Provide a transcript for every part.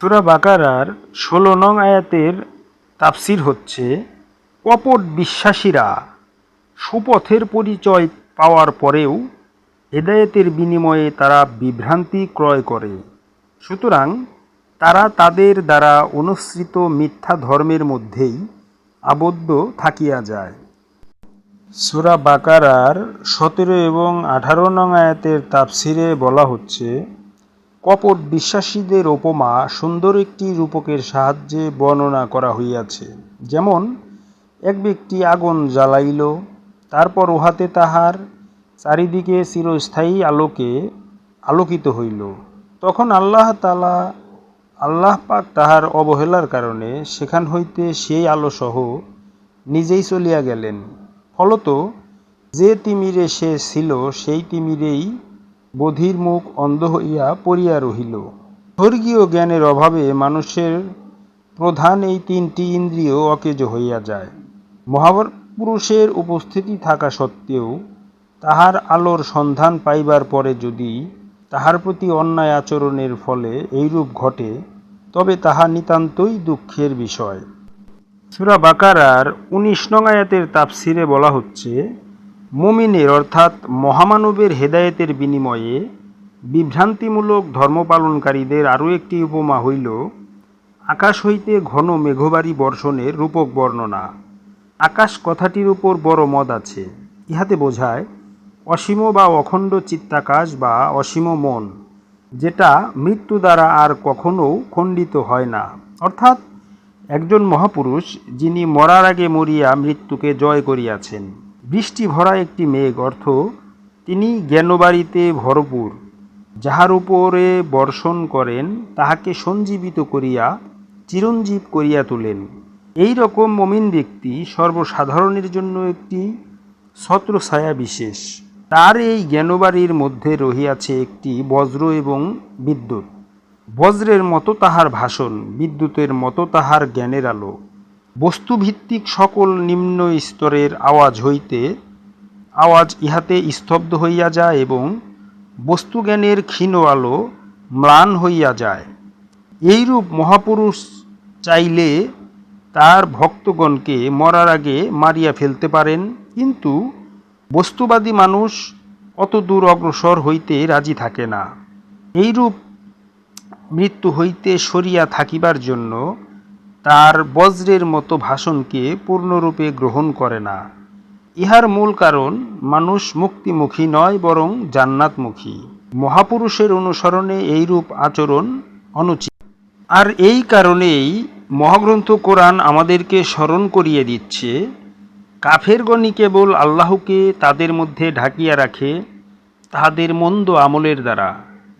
সুরা বাকারার ষোলো নং আয়াতের তাফসির হচ্ছে কপট বিশ্বাসীরা সুপথের পরিচয় পাওয়ার পরেও হেদায়েতের বিনিময়ে তারা বিভ্রান্তি ক্রয় করে। সুতরাং তারা তাদের দ্বারা অনুসৃত মিথ্যা ধর্মের মধ্যেই আবদ্ধ থাকিয়া যায়। সুরা বাকারার সতেরো এবং আঠারো নং আয়াতের তাফসিরে বলা হচ্ছে কপট বিশ্বাসীদের উপমা সুন্দর একটি রূপকের সাহায্যে বর্ণনা করা হইয়াছে। যেমন, এক ব্যক্তি আগুন জ্বালাইল, তারপর উহাতে তাহার চারিদিকে চিরস্থায়ী আলোকে আলোকিত হইল। তখন আল্লাহ তালা আল্লাহ পাক তাহার অবহেলার কারণে সেখান হইতে সেই আলোসহ নিজেই চলিয়া গেলেন। ফলত যে তিমিরে সে ছিল, সেই তিমিরেই বধির মুখ অন্ধ হইয়া পড়িয়া রহিল। স্বর্গীয় জ্ঞানের অভাবে মানুষের প্রধান এই তিনটি ইন্দ্রিয় অকেজ হইয়া যায়। মহাপুরুষের উপস্থিতি থাকা সত্ত্বেও তাহার আলোর সন্ধান পাইবার পরে যদি তাহার প্রতি অন্যায় আচরণের ফলে এইরূপ ঘটে, তবে তাহা নিতান্তই দুঃখের বিষয়। সুরা বাকারার উনিশ নং আয়াতের বলা হচ্ছে মুমিনের অর্থাৎ মহামানবের হেদায়েতের বিনিময়ে বিভ্রান্তিমূলক ধর্মপালনকারীদের আরও একটি উপমা হইল, আকাশ হইতে ঘন মেঘবাড়ি বর্ষণের রূপক বর্ণনা। আকাশ কথাটির উপর বড় মদ আছে। ইহাতে বোঝায়, অসীম বা অখণ্ড চিত্তাকাশ বা অসীম মন, যেটা মৃত্যু দ্বারা আর কখনো খণ্ডিত হয় না। অর্থাৎ একজন মহাপুরুষ যিনি মরার আগে মরিয়া মৃত্যুকে জয় করিয়াছেন। বৃষ্টি ভরা একটি মেঘ, অর্থ তিনি জ্ঞানবাড়িতে ভরপুর, যাহার উপরে বর্ষণ করেন, তাহাকে সঞ্জীবিত করিয়া, চিরঞ্জীব করিয়া তোলেন। এই রকম মমিন ব্যক্তি সর্বসাধারণের জন্য একটি ছত্রছায়া বিশেষ। তার এই জ্ঞানবাড়ির মধ্যে রহিয়াছে একটি বজ্র এবং বিদ্যুৎ। বজ্রের মতো তাহার ভাষণ, বিদ্যুতের মতো তাহার জ্ঞানের আলো। বস্তুভিত্তিক সকল নিম্ন স্তরের আওয়াজ হইতে আওয়াজ ইহাতে স্তব্ধ হইয়া যায় এবং বস্তুজ্ঞানের ক্ষীণ আলো ম্লান হইয়া যায়। এইরূপ মহাপুরুষ চাইলে তার ভক্তগণকে মরার আগে মারিয়া ফেলতে পারেন, কিন্তু বস্তুবাদী মানুষ অত দূর অগ্রসর হইতে রাজি থাকে না। এইরূপ মৃত্যু হইতে সরিয়া থাকিবার জন্য তার বজ্রের মতো ভাষণকে পূর্ণরূপে গ্রহণ করে না। ইহার মূল কারণ, মানুষ মুক্তিমুখী নয়, বরং জান্নাতমুখী। মহাপুরুষের অনুসরণে এইরূপ আচরণ অনুচিত। আর এই কারণেই মহাগ্রন্থ কোরআন আমাদেরকে স্মরণ করিয়ে দিচ্ছে, কাফেরগণই কেবল আল্লাহকে তাদের মধ্যে ঢাকিয়া রাখে, তাহাদের মন্দ আমলের দ্বারা।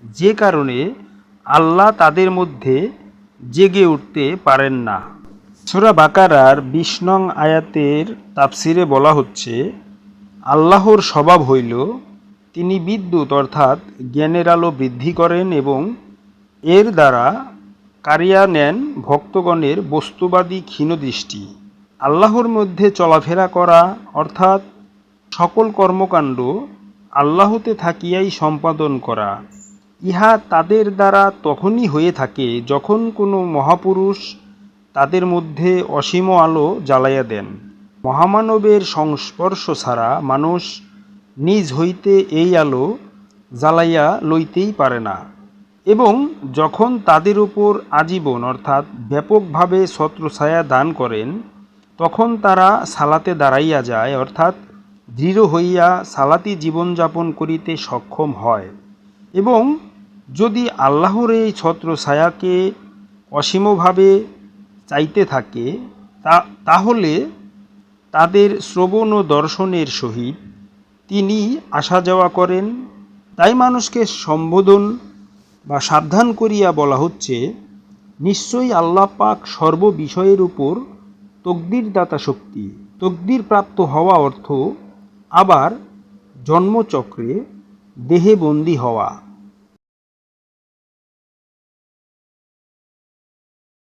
যে কারণে আল্লাহ তাদের মধ্যে জেগে উঠতে পারেন না। সুরা বাকারার বিশ নং আয়াতের তাফসিরে বলা হচ্ছে, আল্লাহর স্বভাব হইল, তিনি বিদ্যুৎ অর্থাৎ জ্ঞানের আলো বৃদ্ধি করেন এবং এর দ্বারা কারিয়া নেন ভক্তগণের বস্তুবাদী ক্ষীণদৃষ্টি। আল্লাহর মধ্যে চলাফেরা করা অর্থাৎ সকল কর্মকাণ্ড আল্লাহতে থাকিয়াই সম্পাদন করা। ইহা তাদের দ্বারা তখনই হয়ে থাকে যখন কোনো মহাপুরুষ তাদের মধ্যে অসীম আলো জ্বালাইয়া দেন। মহামানবের সংস্পর্শ ছাড়া মানুষ নিজ হইতে এই আলো জ্বালাইয়া লইতেই পারে না এবং যখন তাদের উপর আজীবন অর্থাৎ ব্যাপকভাবে ছত্রছায়া দান করেন, তখন তারা সালাতে দাঁড়াইয়া যায় অর্থাৎ দৃঢ় হইয়া সালাতি জীবনযাপন করিতে সক্ষম হয় এবং যদি আল্লাহর এই ছত্র ছায়াকে অসীমভাবে চাইতে থাকে, তা, তাহলে তাদের শ্রবণ ও দর্শনের সহিত তিনি আসা যাওয়া করেন। তাই মানুষকে সম্বোধন বা সাবধান করিয়া বলা হচ্ছে, নিশ্চয়ই আল্লাহ পাক সর্ববিষয়ের উপর তকদির দাতা শক্তি। তকদির প্রাপ্ত হওয়া অর্থ আবার জন্মচক্রে দেহে বন্দী হওয়া।